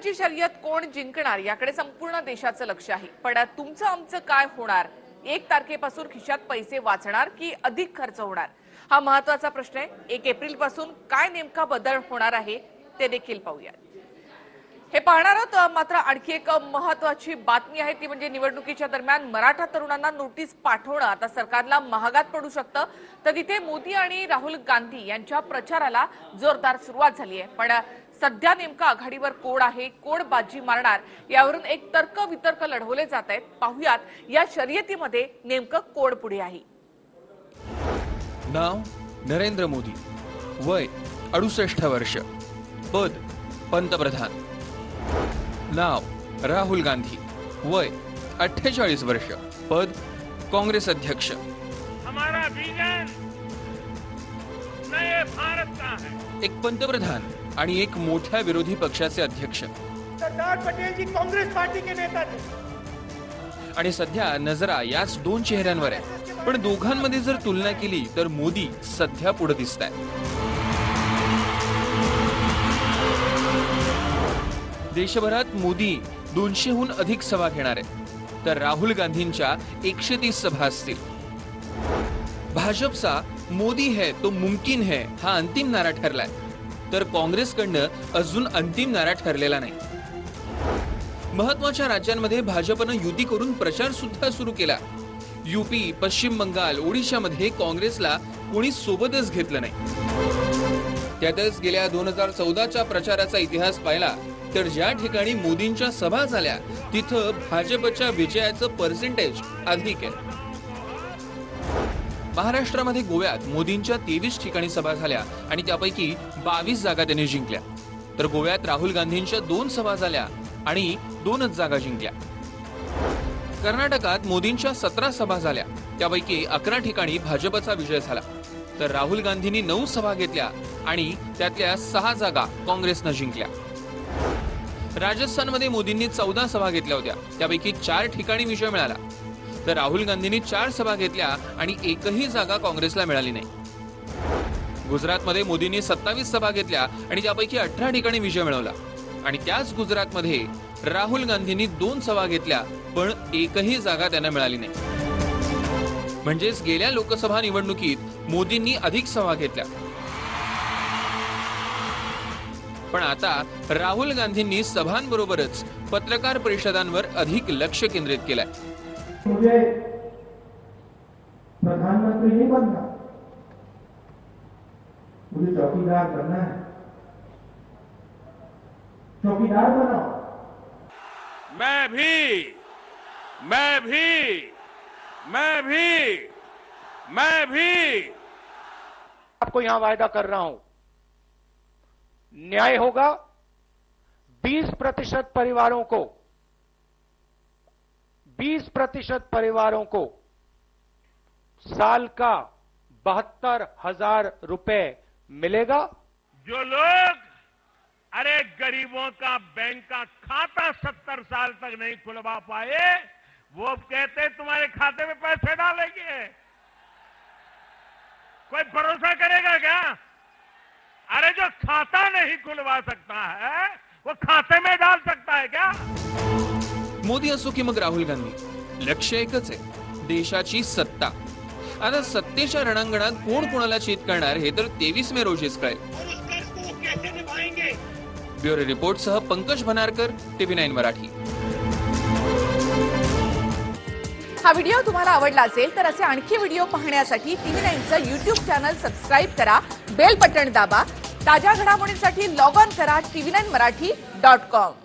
नेत्यांवरची शर्यत कोण जिंकणार याकडे संपूर्ण देशाचं लक्ष आहे. पण तुमचं आमचं काय होणार? एक तारखेपासून खिशात पैसे वाचणार की अधिक खर्च होणार? हा महत्त्वाचा प्रश्न आहे. एक एप्रिलपासून काय नेमका बदल होणार आहे ते देखील पाहूया हे पाहणार आहोत मात्र आणखी एक महत्वाची बातमी आहे ती म्हणजे निवडणुकीच्या दरम्यान मराठा तरुणांना नोटीस पाठवणं. आता सरकारला महागात पडू शकतं. तर तिथे मोदी आणि राहुल गांधी यांच्या प्रचाराला जोरदार सुरुवात झाली आहे. पण सध्या नेमका आघाडीवर कोण आहे कोण बाजी मारणार यावरून एक तर्क वितर्क लढवले जात आहेत. पाहुयात या शर्यतीमध्ये नेमकं कोण पुढे आहे. नाव नरेंद्र मोदी. वय अडुसष्ट वर्ष. पद पंतप्रधान. नाव राहुल गांधी. वय अठ्ठेचाळीस वर्ष. पद काँग्रेस अध्यक्ष. हमारा विजन नए भारत का है। एक पंतप्रधान. आणि एक मोठ्या विरोधी पक्षाचे अध्यक्ष. सरदार पटेल जी कांग्रेस पार्टी के नेता थे आणि सध्या नजरा याच दोन चेहऱ्यांवर आहे पण दोघांमध्ये जर तुलना केली तर मोदी सध्या पुढे दिसत देशभरात मोदी दोनशेहून अधिक सभा घेणार आहेत. तर राहुल गांधींच्या एकशे तीस सभा असतील. भाजपचा मोदी है तो मुमकिन है हा अंतिम नारा ठरलाय. तर काँग्रेसकडनं अजून अंतिम नारा ठरलेला नाही. महत्त्वाच्या राज्यांमध्ये भाजपनं युती करून प्रचार सुद्धा सुरू केला. युपी पश्चिम बंगाल ओडिशामध्ये काँग्रेसला कोणी सोबतच घेतलं नाही. त्यातच गेल्या दोन हजार चौदाच्या प्रचाराचा इतिहास पाहिला तर ज्या ठिकाणी मोदींच्या सभा झाल्या तिथं भाजपच्या विजयाचं पर्सेंटेज अधिक आहे. महाराष्ट्रामध्ये गोव्यात मोदींच्या तेवीस ठिकाणी सभा झाल्या आणि त्यापैकी बावीस जागा त्यांनी जिंकल्या. तर गोव्यात राहुल गांधींच्या दोन सभा झाल्या आणि दोनच जागा जिंकल्या. कर्नाटकात मोदींच्या सतरा सभा झाल्या. त्यापैकी अकरा ठिकाणी भाजपचा विजय झाला. तर राहुल गांधींनी नऊ सभा घेतल्या आणि त्यातल्या सहा जागा काँग्रेसनं जिंकल्या. राजस्थानमध्ये मोदींनी चौदा सभा घेतल्या होत्या. त्यापैकी चार ठिकाणी विजय मिळाला. तर राहुल गांधींनी चार सभा घेतल्या आणि एकही जागा काँग्रेसला मिळाली नाही. गुजरातमध्ये मोदींनी सत्तावीस सभा घेतल्या आणि त्यापैकी अठरा ठिकाणी विजय मिळवला. आणि त्याच गुजरातमध्ये राहुल गांधींनी दोन सभा घेतल्या पण एकही जागा त्यांना मिळाली नाही. म्हणजेच गेल्या लोकसभा निवडणुकीत मोदींनी अधिक सभा घेतल्या. पण आता राहुल गांधींनी सभांबरोबरच पत्रकार परिषदांवर अधिक लक्ष केंद्रित केलंय. मुझे प्रधानमंत्री नहीं बनना। मुझे चौकीदार बनना है। चौकीदार बनाओ। मैं भी मैं भी मैं भी मैं भी। आपको यहाँ वायदा कर रहा हूँ। न्याय होगा। 20 प्रतिशत परिवारों को 20 प्रतिशत परिवारों को साल का बहत्तर हज़ार रुपए मिलेगा। जो लोग, अरे गरीबों का बैंक का खाता सत्तर साल तक नहीं खुलवा पाए, वो कहते तुम्हारे खाते में पैसे डालेंगे। कोई भरोसा करेगा क्या? अरे जो खाता नहीं खुलवा सकता है, वो खाते में डाल सकता है क्या? मोदी असो की मग राहुल गांधी. लक्ष एकच आहे देशाची सत्ता. आता सत्तेच्या रणांगणात कोण कोणाला चेत करणार हे तर तेवीस मे रोजीच कळेल. ब्युरो रिपोर्ट सह रिपोर्टसह पंकज भनारकर टीव्ही नाईन मराठी. हा व्हिडिओ तुम्हाला आवडला असेल तर असे आणखी व्हिडिओ पाहण्यासाठी टीव्ही नाईनचं युट्यूब चॅनल सबस्क्राईब करा बेल बटन दाबा ताज्या घडामोडींसाठी लॉग ऑन करा TV nine Marathi dot com.